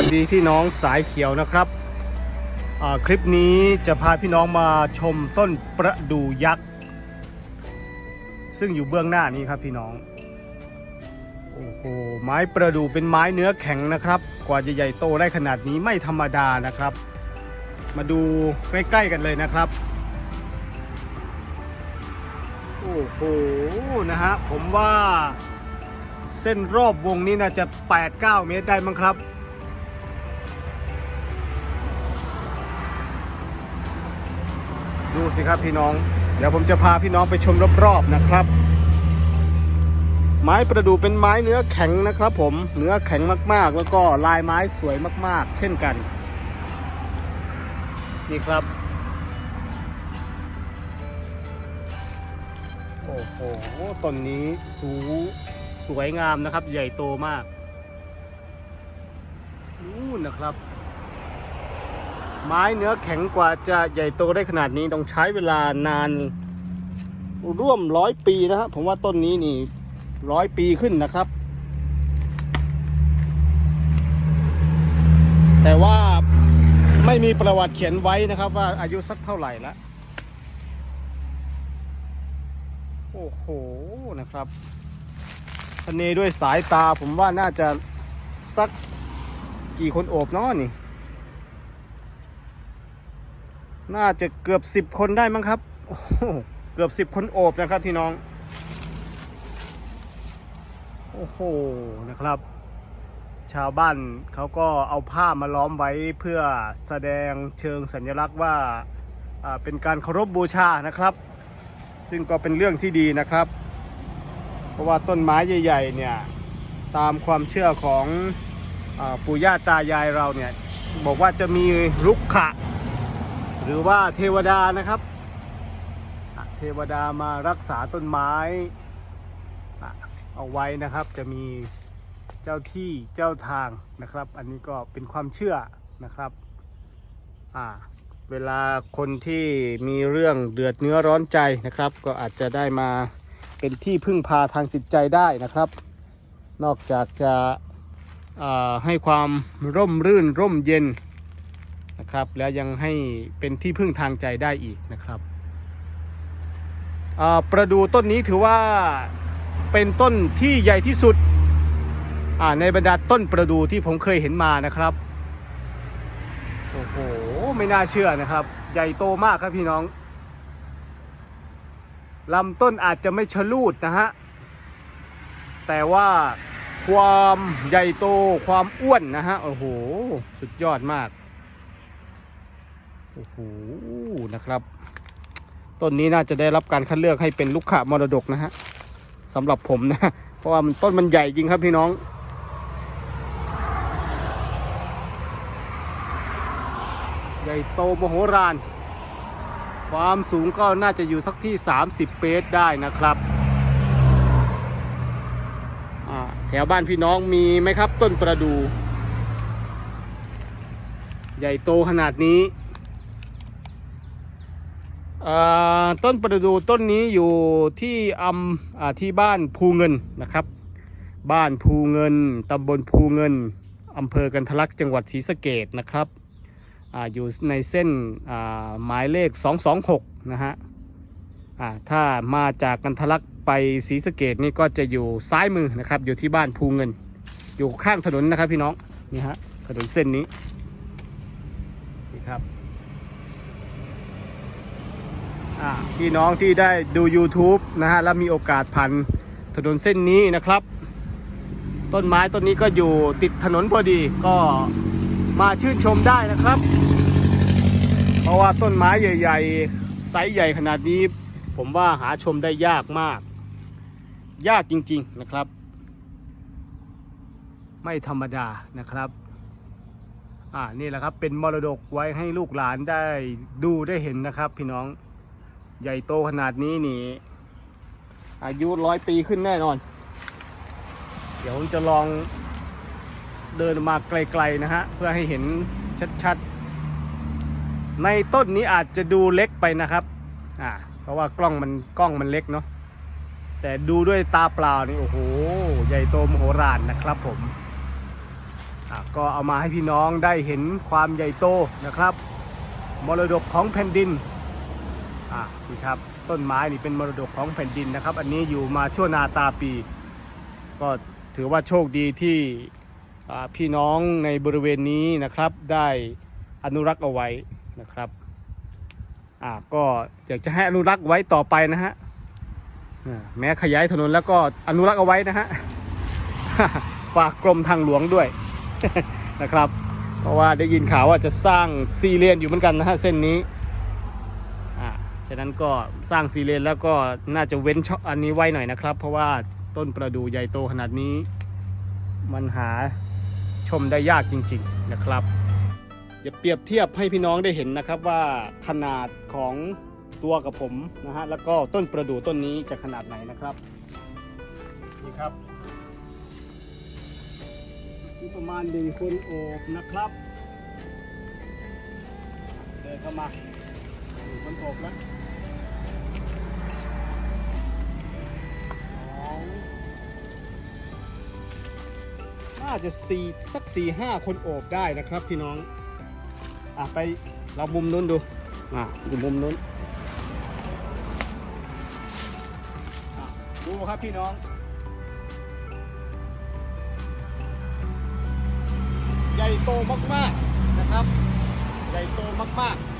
วัสดีพี่น้องสายเขียวนะครับคลิปนี้จะพาพี่น้องมาชมต้นประดู่ยักษ์ ซึ่งอยู่เบื้องหน้านี้ครับพี่น้องโอ้โหไม้ประดู่เป็นไม้เนื้อแข็งนะครับ กว่าจะใหญ่โตได้ขนาดนี้ไม่ธรรมดานะครับ มาดูใกล้ๆกันเลยนะครับโอ้โหนะฮะผมว่าเส้นรอบวงนี้น่าจะ 8-9 เมตรได้มั้งครับ สิครับพี่น้อง เดี๋ยวผมจะพาพี่น้องไปชมรอบๆนะครับ ไม้ประดู่เป็นไม้เนื้อแข็งนะครับ ผมเนื้อแข็งมากๆ แล้วก็ลายไม้สวยมากๆ เช่นกัน นี่ครับโอ้โหต้นนี้สูงสวยงามนะครับ ใหญ่โตมากนู่นนะครับ ไม้เนื้อแข็งกว่าจะใหญ่โตได้ขนาดนี้ต้องใช้เวลานานร่วมร้อยปีนะครับผมว่าต้นนี้นี่ร้อยปีขึ้นนะครับ แต่ว่าไม่มีประวัติเขียนไว้นะครับ ว่าอายุสักเท่าไหร่ละโอ้โหนะครับทะเนด้วยสายตาผมว่าน่าจะสักกี่คนโอบนาะนี่ น่าจะเกือบสิบคนได้มั้งครับ เกือบสิบคนโอบนะครับพี่น้อง โอ้โห นะครับ ชาวบ้านเขาก็เอาผ้ามาล้อมไว้เพื่อแสดงเชิงสัญลักษณ์ว่าเป็นการเคารพบูชานะครับ ซึ่งก็เป็นเรื่องที่ดีนะครับ เพราะว่าต้นไม้ใหญ่ๆเนี่ยตามความเชื่อของอปู่ย่าตายายเราเนี่ยบอกว่าจะมีรุกขะ หรือว่าเทวดานะครับ เทวดามารักษาต้นไม้ เอาไว้นะครับจะมีเจ้าที่เจ้าทางนะครับ อันนี้ก็เป็นความเชื่อนะครับเวลาคนที่มีเรื่องเดือดเนื้อร้อนใจนะครับ ก็อาจจะได้มาเป็นที่พึ่งพาทางจิตใจได้นะครับ นอกจากจะให้ความร่มรื่นร่มเย็น นะครับ แล้วยังให้เป็นที่พึ่งทางใจได้อีกนะครับประดูต้นนี้ถือว่าเป็นต้นที่ใหญ่ที่สุดในบรรดาต้นประดูที่ผมเคยเห็นมานะครับโอ้โหไม่น่าเชื่อนะครับ ใหญ่โตมากครับพี่น้องลำต้นอาจจะไม่ชะลูดนะฮะแต่ว่าความใหญ่โตความอ้วนนะฮะโอ้โห สุดยอดมาก โอ้โหนะครับ ต้นนี้น่าจะได้รับการคัดเลือกให้เป็นลูกข่ามรดกนะฮะสำหรับผมนะ เพราะว่ามันต้นมันใหญ่จริงครับพี่น้องใหญ่โตมโหฬารความสูงก็น่าจะอยู่สักที่ 30เมตรได้นะครับแถวบ้านพี่น้องมีไหมครับต้นประดู่ใหญ่โตขนาดนี้ ต้นประดูต้นนี้อยู่ที่อำอ่าที่บ้านภูเงินนะครับ บ้านภูเงินตำบลภูเงินอำเภอกันทะลักจังหวัดศรีสะเกดนะครับออยู่ในเส้นหมายเลข 226 นะฮะถ้ามาจากกันทะลักไปศรีสะเกดนี่ก็จะอยู่ซ้ายมือนะครับ อยู่ที่บ้านภูเงิน อยู่ข้างถนนนะครับพี่น้องนี่ฮะถนนเส้นนี้นี่ครับอ่า พี่น้องที่ได้ดู YouTube นะฮะ แล้วมีโอกาสผ่านถนนเส้นนี้นะครับ ต้นไม้ต้นนี้ก็อยู่ติดถนนพอดีก็มาชื่นชมได้นะครับ เพราะว่าต้นไม้ใหญ่ ๆ ไซส์ใหญ่ขนาดนี้ ผมว่าหาชมได้ยากมาก ยากจริงๆนะครับ ไม่ธรรมดานะครับอ่านี่แหละครับเป็นมรดกไว้ให้ลูกหลานได้ดูได้เห็นนะครับ พี่น้อง ใหญ่โตขนาดนี้นี่ อายุร้อยปีขึ้นแน่นอน เดี๋ยวผมจะลองเดินมาไกลๆนะฮะ เพื่อให้เห็นชัดๆ ในต้นนี้อาจจะดูเล็กไปนะครับ อ่า เพราะว่ากล้องมันกล้องมันเล็กเนาะแต่ดูด้วยตาเปล่านี่โอ้โห ใหญ่โตมโหฬารนะครับผมอะก็เอามาให้พี่น้องได้เห็นความใหญ่โตนะครับ มรดกของแผ่นดิน อะนี่ครับต้นไม้นี่เป็นมรดกของแผ่นดินนะครับ อันนี้อยู่มาชั่วนาตาปี ก็ถือว่าโชคดีที่พี่น้องในบริเวณนี้นะครับ ได้อนุรักษ์เอาไว้นะครับอะก็อยากจะให้อนุรักษ์ไว้ต่อไปนะฮะแม้ขยายถนนแล้วก็อนุรักษ์เอาไว้นะฮะฝากกรมทางหลวงด้วยนะครับ เพราะว่าได้ยินข่าวว่าจะสร้างซีเลนอยู่เหมือนกันนะฮะเส้นนี้ ฉะนั้นก็สร้างซีเลนแล้วก็น่าจะเว้นช่องอันนี้ไว้หน่อยนะครับ เพราะว่าต้นประดู่ใหญ่โตขนาดนี้ มันหาชมได้ยากจริง ๆนะครับเดี๋ยวเปรียบเทียบให้พี่น้องได้เห็นนะครับว่าขนาดของตัวกับผมนะฮะแล้วก็ต้นประดู่ต้นนี้จะขนาดไหนนะครับนี่ครับอยู่ประมาณหนึ่งคนโอบนะครับเดินเข้ามา หนึ่งคนโอบแล้วสอน่าจะสี่สักสี่ห้าคนโอบได้นะครับพี่น้อง อะไปเรามุมนู้นดู อะดูมุมนู้นอะดูครับพี่น้อง ใหญ่โตมากๆนะครับ ใหญ่โตมากๆ